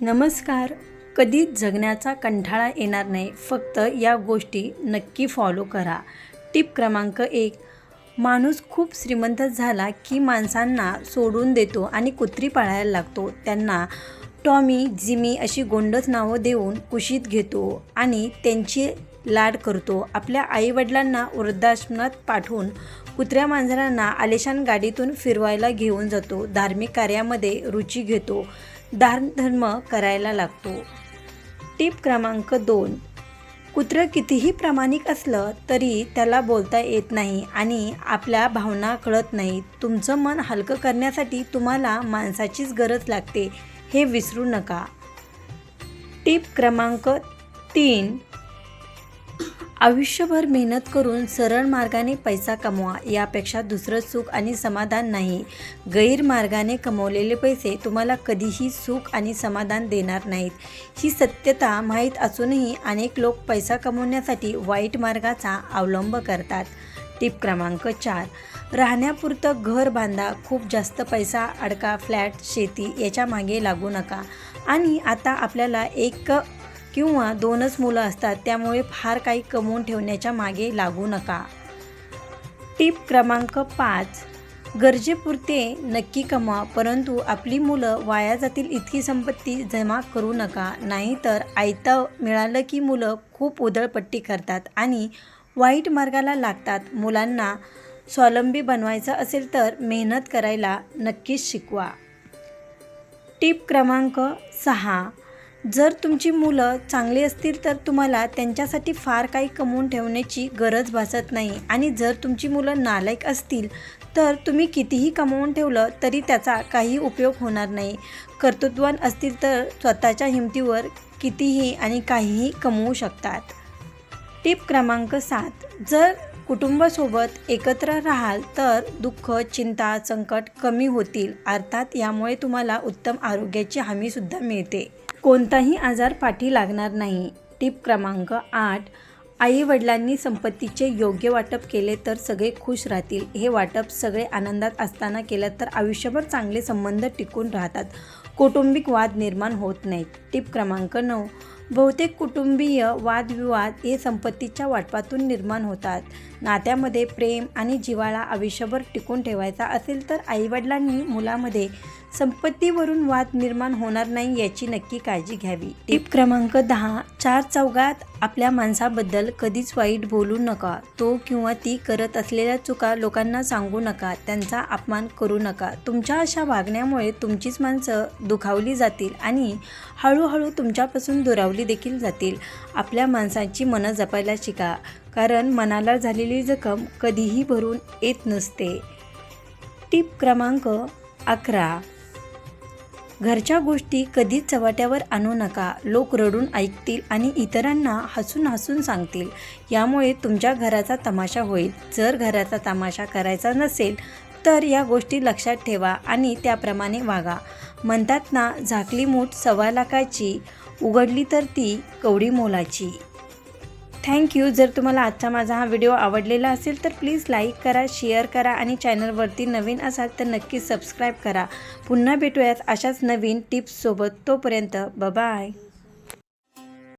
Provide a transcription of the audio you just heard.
नमस्कार. कधीच जगण्याचा कंठाळा येणार नाही. फक्त या गोष्टी नक्की फॉलो करा. टिप क्रमांक एक. माणूस खूप श्रीमंत झाला की माणसांना सोडून देतो आणि कुत्री पाळायला लागतो. त्यांना टॉमी जिमी अशी गोंडस नावं देऊन कुशीत घेतो आणि त्यांची लाड करतो. आपल्या आईवडिलांना वृद्धाश्रमात पाठवून कुत्र्या मांजरांना आलिशान गाडीतून फिरवायला घेऊन जातो. धार्मिक कार्यामध्ये रुची घेतो. दानधर्म करायला लागतो. टीप क्रमांक दोन. कुत्रं कितीही प्रामाणिक असलं तरी त्याला बोलता येत नाही आणि आपल्या भावना कळत नाहीत. तुमचं मन हलकं करण्यासाठी तुम्हाला माणसाचीच गरज लागते हे विसरू नका. टीप क्रमांक तीन. आयुष्यभर मेहनत करून सरळ मार्गाने पैसा कमवा यापेक्षा दुसरं सुख आणि समाधान नाही. गैरमार्गाने कमवलेले पैसे तुम्हाला कधीही सुख आणि समाधान देणार नाहीत. ही सत्यता माहीत असूनही अनेक लोक पैसा कमवण्यासाठी वाईट मार्गाचा अवलंब करतात. टिप क्रमांक चार. राहण्यापुरतं घर बांधा खूप जास्त पैसा अडका फ्लॅट शेती याच्या मागे लागू नका. आणि आता आपल्याला एक किंवा दोनच मुलं असतात त्यामुळे फार काही कमवून ठेवण्याच्या मागे लागू नका. टीप क्रमांक पाच. गरजेपुरते नक्की कमवा परंतु आपली मुलं वाया जातील इतकी संपत्ती जमा करू नका. नाहीतर आयतं मिळालं की मुलं खूप उधळपट्टी करतात आणि वाईट मार्गाला लागतात. मुलांना स्वावलंबी बनवायचं असेल तर मेहनत करायला नक्कीच शिकवा. टीप क्रमांक सहा. जर तुमची मुलं चांगली असतील तर तुम्हाला त्यांच्यासाठी फार काही कमवून ठेवण्याची गरज भासत नाही. आणि जर तुमची मुलं नालायक असतील तर तुम्ही कितीही कमवून ठेवलं तरी त्याचा काही उपयोग होणार नाही. कर्तृत्वान असतील तर स्वतःच्या हिमतीवर कितीही आणि काहीही कमवू शकतात. टीप क्रमांक सात. जर कुटुंबासोबत एकत्र राहाल तर दुःख चिंता संकट कमी होतील. अर्थात यामुळे तुम्हाला उत्तम आरोग्याची हमीसुद्धा मिळते. कोणताही आजार पाठी लागणार नाही. टीप क्रमांक आठ आई वडिलांनी संपत्तीचे योग्य वाटप केले तर सगळे खुश राहतील. हे वाटप सगळे आनंदात असताना केलं तर आयुष्यभर चांगले संबंध टिकून राहतात. कौटुंबिक वाद निर्माण होत नाहीत. टीप क्रमांक नऊ बहुतेक कुटुंबीय वादविवाद हे संपत्तीच्या वाटपातून निर्माण होतात. नात्यामध्ये प्रेम आणि जिव्हाळा आयुष्यभर टिकून ठेवायचा असेल तर आईवडिलांनी मुलामध्ये संपत्तीवरून वाद निर्माण होणार नाही याची नक्की काळजी घ्यावी. टीप क्रमांक दहा चार चौघात आपल्या माणसाबद्दल कधीच वाईट बोलू नका. तो किंवा ती करत असलेल्या चुका लोकांना सांगू नका त्यांचा अपमान करू नका. तुमच्या अशा वागण्यामुळे तुमचीच माणसं दुखावली जातील आणि हळूहळू तुमच्यापासून दुरावली देखील जातील. आपल्या माणसांची मनं जपायला शिका कारण मनाला झालेली जखम कधीही भरून येत नसते. टीप क्रमांक अकरा घरच्या गोष्टी कधीच चव्हाट्यावर आणू नका. लोक रडून ऐकतील आणि इतरांना हसून हसून सांगतील. यामुळे तुमच्या घराचा तमाशा होईल. जर घराचा तमाशा करायचा नसेल तर या गोष्टी लक्षात ठेवा आणि त्याप्रमाणे वागा. म्हणतात ना झाकली मूठ सव्वा लाखाची उघडली तर ती कवडी मोलाची. थँक्यू जर तुम्हाला आजचा माझा हा व्हिडिओ आवडलेला असेल तर प्लीज लाईक करा शेअर करा आणि चॅनलवरती नवीन असाल तर नक्की सबस्क्राईब करा. पुन्हा भेटूयात अशाच नवीन टिप्ससोबत तोपर्यंत बाय